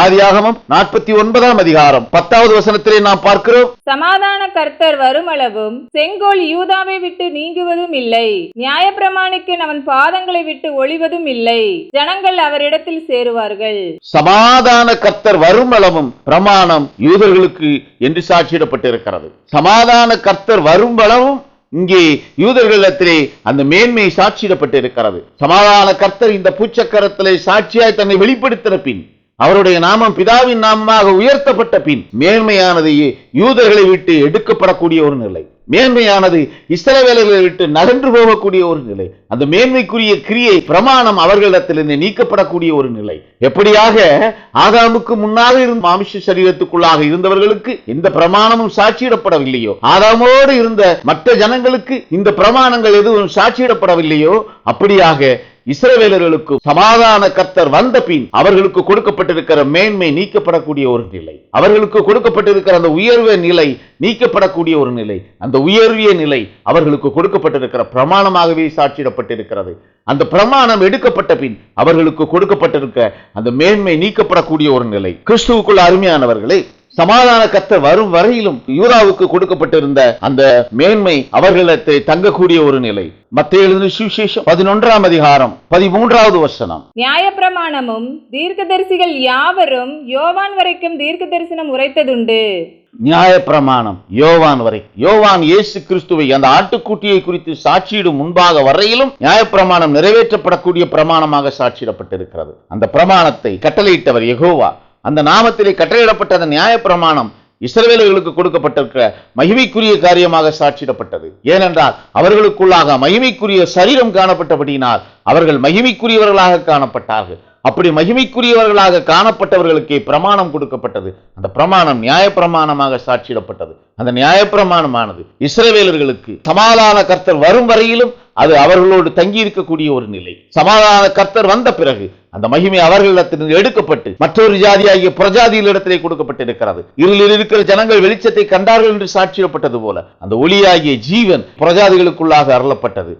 ஆதியாகமம் நாற்பத்தி ஒன்பதாம் அதிகாரம். பத்தாவது வசனத்திலே நாம் பார்க்கிறோம். சமாதான கர்த்தர் வருமளவும் செங்கோல் யூதாவை விட்டு நீங்குவதும் இல்லை. நியாயப்பிரமாணிக்கன் அவன் பாதங்களை விட்டு ஒளிவதும் இல்லை. ஜனங்கள் அவரிடத்தில் சேருவார்கள். சமாதான கர்த்தர் வரும் அளவும் பிரமாணம் யூதர்களுக்கு என்று சாட்சியிடப்பட்டிருக்கிறது. சமாதான கர்த்தர் வரும் அளவும் இங்கே யூதர்களிடத்திலே அந்த மேன்மை சாட்சியிடப்பட்டிருக்கிறது. சமாதான கர்த்தர் இந்த பூச்சக்கரத்திலே சாட்சியாய் தன்னை வெளிப்படுத்தின பின் அவருடைய நாமம் பிதாவின் நாமமாக உயர்த்தப்பட்ட பின் மேன்மையானது யூதர்களை விட்டு எடுக்கப்படக்கூடிய ஒரு நிலை. மேன்மையானது இஸ்ரவேலர்களை விட்டு நகன்று போகக்கூடிய ஒரு நிலை. அந்த மேன்மைக்குரிய கிரியை பிரமாணம் அவர்களிடத்திலிருந்து நீக்கப்படக்கூடிய ஒரு நிலை. எப்படியாக? ஆதாமுக்கு முன்னாக இருந்த மாமிஷ சரீரத்துக்குள்ளாக இருந்தவர்களுக்கு இந்த பிரமாணமும் சாட்சியிடப்படவில்லையோ? ஆதாமோடு இருந்த மற்ற ஜனங்களுக்கு இந்த பிரமாணங்கள் எதுவும் சாட்சியிடப்படவில்லையோ? அப்படியாக இஸ்ரவேலர்களுக்கு சமாதான கர்த்தர் வந்த பின் அவர்களுக்கு கொடுக்கப்பட்டிருக்கிற மேன்மை நீக்கப்படக்கூடிய ஒரு நிலை. அவர்களுக்கு கொடுக்கப்பட்டிருக்கிற அந்த உயர்வு நிலை நீக்கப்படக்கூடிய ஒரு நிலை அந்த உயர்விய நிலை அவர்களுக்கு கொடுக்கப்பட்டிருக்கிற பிரமாணமாகவே சாட்சியிடப்பட்டிருக்கிறது. அந்த பிரமாணம் எடுக்கப்பட்ட பின் அவர்களுக்கு கொடுக்கப்பட்டிருக்க அந்த மேன்மை நீக்கப்படக்கூடிய ஒரு நிலை. கிறிஸ்துவுக்குள் அருமையானவர்களே சமாதான கர்த்தர் வரும் வரையிலும் யூதாவுக்கு கொடுக்கப்பட்டிருந்த அந்த மேன்மை அவர்களிடத்தை தங்கக்கூடிய ஒரு நிலை. மத்திய எழுதின சுவிசேஷம் பதினொன்றாம் அதிகாரம் பதிமூன்றாவது வசனம். நியாயப்பிரமாணமும் தீர்க்கதரிசிகள் யாவரும் யோவான் வரைக்கும் தீர்க்க தரிசனம் உரைத்ததுண்டு. நியாயப்பிரமாணம் யோவான் வரை. யோவான் இயேசு கிறிஸ்துவை அந்த ஆட்டுக்குட்டியை குறித்து சாட்சியிடும் முன்பாக வரையிலும் நியாயப்பிரமாணம் நிறைவேற்றப்படக்கூடிய பிரமாணமாக சாட்சியிடப்பட்டிருக்கிறது. அந்த பிரமாணத்தை கட்டளையிட்டவர் யெகோவா. அந்த நாமத்திலே கட்டளையிடப்பட்ட அந்த நியாயப்பிரமாணம் இஸ்ரவேலர்களுக்கு கொடுக்கப்பட்டிருக்கிற மகிமைக்குரிய காரியமாக சாட்சியிடப்பட்டது. ஏனென்றால் அவர்களுக்குள்ளாக மகிமைக்குரிய சரீரம் காணப்பட்டபடியினால் அவர்கள் மகிமைக்குரியவர்களாக காணப்பட்டார்கள். அப்படி மகிமைக்குரியவர்களாக காணப்பட்டவர்களுக்கே பிரமாணம் கொடுக்கப்பட்டது. அந்த பிரமாணம் நியாயப்பிரமாணமாக சாட்சியிடப்பட்டது. அந்த நியாயப்பிரமாணமானது இஸ்ரவேலர்களுக்கு சமாதான கர்த்தர் வரும் வரையிலும் அது அவர்களோடு தங்கி இருக்கக்கூடிய ஒரு நிலை. சமாதான கர்த்தர் வந்த பிறகு அந்த மகிமை அவர்களிடத்திலிருந்து எடுக்கப்பட்டு மற்றொரு ஜாதியாகிய பிரஜாதிகளிடத்திலே கொடுக்கப்பட்டிருக்கிறது. இருளில் இருக்கிற ஜனங்கள் வெளிச்சத்தை கண்டார்கள் என்று சாட்சியப்பட்டது போல அந்த ஒளியாகிய ஜீவன் பிரஜாதிகளுக்குள்ளாக அருளப்பட்டது.